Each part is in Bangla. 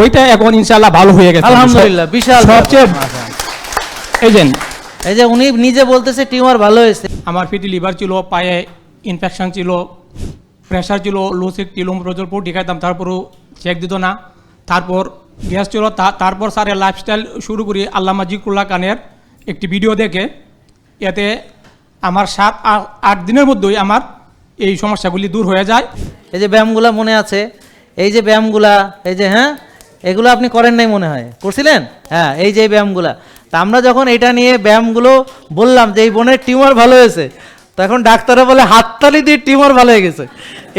ওইটা এখন ইনশাআল্লাহ ভালো হয়ে গেছে। আলহামদুলিল্লাহ বিশাল সবচেয়ে এই যে এই যে উনি নিজে বলতেছে টিউমার ভালো হয়েছে। আমার ফিটি লিভার ছিল পায়ে ইনফেকশন ছিল প্রেশার ছিল লোসিক টিলুম প্রজলপুর টিকাইতাম তারপরও চেক দিত না। তারপর গ্যাস ছিল তারপর স্যারের লাইফস্টাইল শুরু করি আল্লামা জিকুল্লাহ খানের একটি ভিডিও দেখে। এতে আমার সাত আট দিনের মধ্যেই আমার এই সমস্যাগুলি দূর হয়ে যায়। এই যে ব্যায়ামগুলা মনে আছে এই যে ব্যায়ামগুলা এই যে হ্যাঁ? এগুলো আপনি করেন নাই মনে হয়। করছিলেন? হ্যাঁ এই যে ব্যায়ামগুলা। তা আমরা যখন এটা নিয়ে ব্যায়ামগুলো বললাম যে এই বোনের টিউমার ভালো হয়েছে তখন ডাক্তাররা বলে হাততালি দিয়ে টিউমার ভালো হয়ে গেছে।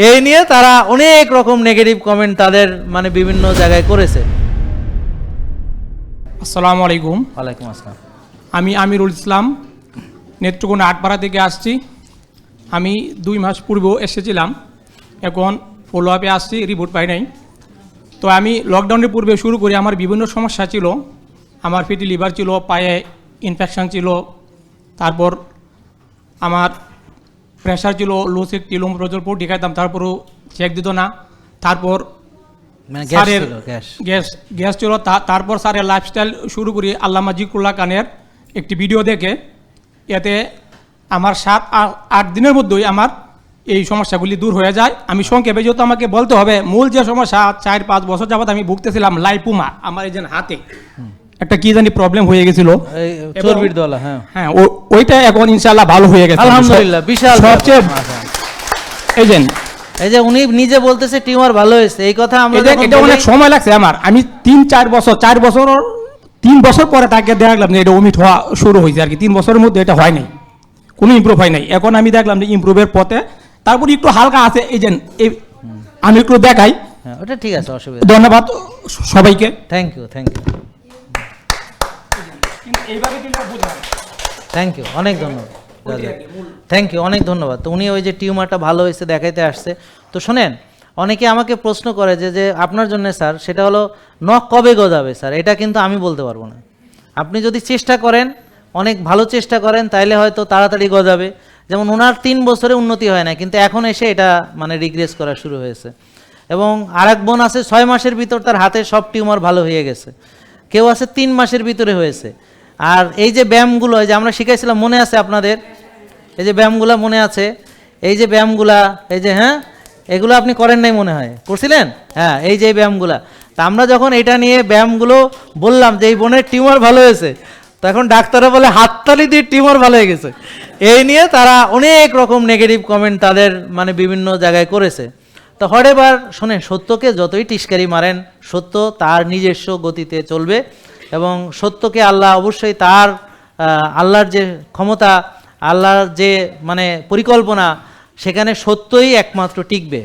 এই নিয়ে তারা অনেক রকম নেগেটিভ কমেন্ট তাদের মানে বিভিন্ন জায়গায় করেছে। আসসালামু আলাইকুম। ওয়ালাইকুম আসসালাম। আমি আমিরুল ইসলাম নেত্রকোনা আটপাড়া থেকে আসছি। আমি দুই মাস পূর্বেও এসেছিলাম। এখন ফলো আপে আসছি রিপোর্ট পাই নাই। তো আমি লকডাউনের পূর্বে শুরু করি। আমার বিভিন্ন সমস্যা ছিল। আমার ফিটি লিভার ছিল পায়ে ইনফেকশন ছিল তারপর আমার প্রেশার ছিল লোসিক টিলুম প্রজলপুর টিকাইতাম তারপরও চেক দিত না। তারপর মানে গ্যাস স্যারের গ্যাস ছিল। তারপর স্যারের লাইফস্টাইল শুরু করি। আল্লামা জিকুল্লাহ খানের একটি ভিডিও দেখে। এতে আমার সাত আট দিনের মধ্যেই আমার এই সমস্যাগুলি দূর হয়ে যায়। আমি সংক্ষেপে যেহেতু আমাকে বলতে হবে মূল যে সমস্যা চার পাঁচ বছর যাবত আমি ভুগতেছিলাম লাইপুমা আমার এই যে হাতে। একটা কি জানি প্রবলেম হয়ে গেছিল। চর্বির দলা হ্যাঁ। হ্যাঁ ওইটা এখন ইনশাল্লাহ ভালো হয়ে গেছে। আলহামদুলিল্লাহ বিশাল সবচেয়ে এই যে এই যে উনি নিজে বলতেছে টিউমার ভালো হয়েছে। এই কথা আমরা এটা অনেক সময় লাগছে আমার। আমি তিন চার বছর চার বছর তিন বছর পরে তাকে দেখলাম যে এটা অমিট হওয়া শুরু হয়েছে আর কি। তিন বছরের মধ্যে এটা হয় নাই। কোনো ইমপ্রুভ হয় নাই। এখন আমি দেখলাম যে ইমপ্রুভের পথে তারপর একটু হালকা আছে এই যে আমি একটু দেখাই। হ্যাঁ ওটা ঠিক আছে অসুবিধা ধন্যবাদ সবাইকে। Thank you thank you thank you অনেক ধন্যবাদ। থ্যাংক ইউ অনেক ধন্যবাদ। তো উনি ওই যে টিউমারটা ভালো হয়েছে দেখাইতে আসছে। তো শোনেন অনেকে আমাকে প্রশ্ন করে যে যে আপনার জন্য স্যার সেটা হলো নখ কবে গজাবে স্যার? এটা কিন্তু আমি বলতে পারব না। আপনি যদি চেষ্টা করেন অনেক ভালো চেষ্টা করেন তাইলে হয়তো তাড়াতাড়ি গজাবে। যেমন ওনার তিন বছরে উন্নতি হয় না, কিন্তু এখন এসে এটা মানে রিগ্রেস করা শুরু হয়েছে। এবং আরেক বোন আছে, ছয় মাসের ভিতর তার হাতে সব টিউমার ভালো হয়ে গেছে। কেউ আছে, তিন মাসের ভিতরে হয়েছে। আর এই যে ব্যায়ামগুলো যে আমরা শিখাইছিলাম, মনে আছে আপনাদের? এই যে ব্যায়ামগুলো মনে আছে? এই যে ব্যায়ামগুলা, এই যে হ্যাঁ? এগুলো আপনি করেন নাই মনে হয়। করছিলেন? হ্যাঁ এই যে ব্যায়ামগুলা। তা আমরা যখন এটা নিয়ে ব্যায়ামগুলো বললাম যে, এই বোনের টিউমার ভালো হয়েছে। তখন ডাক্তাররা বলে হাততালি দিয়ে টিউমার ভালো হয়ে গেছে। এই নিয়ে তারা অনেক রকম নেগেটিভ কমেন্ট তাদের মানে বিভিন্ন জায়গায় করেছে। তো হরেবার শোনেন, সত্যকে যতই টিস্কারি মারেন, সত্য তার নিজস্ব গতিতে চলবে এবং সত্যকে আল্লাহ অবশ্যই তার আল্লাহর যে ক্ষমতা, আল্লাহর যে মানে পরিকল্পনা, সেখানে সত্যই একমাত্র টিকবে।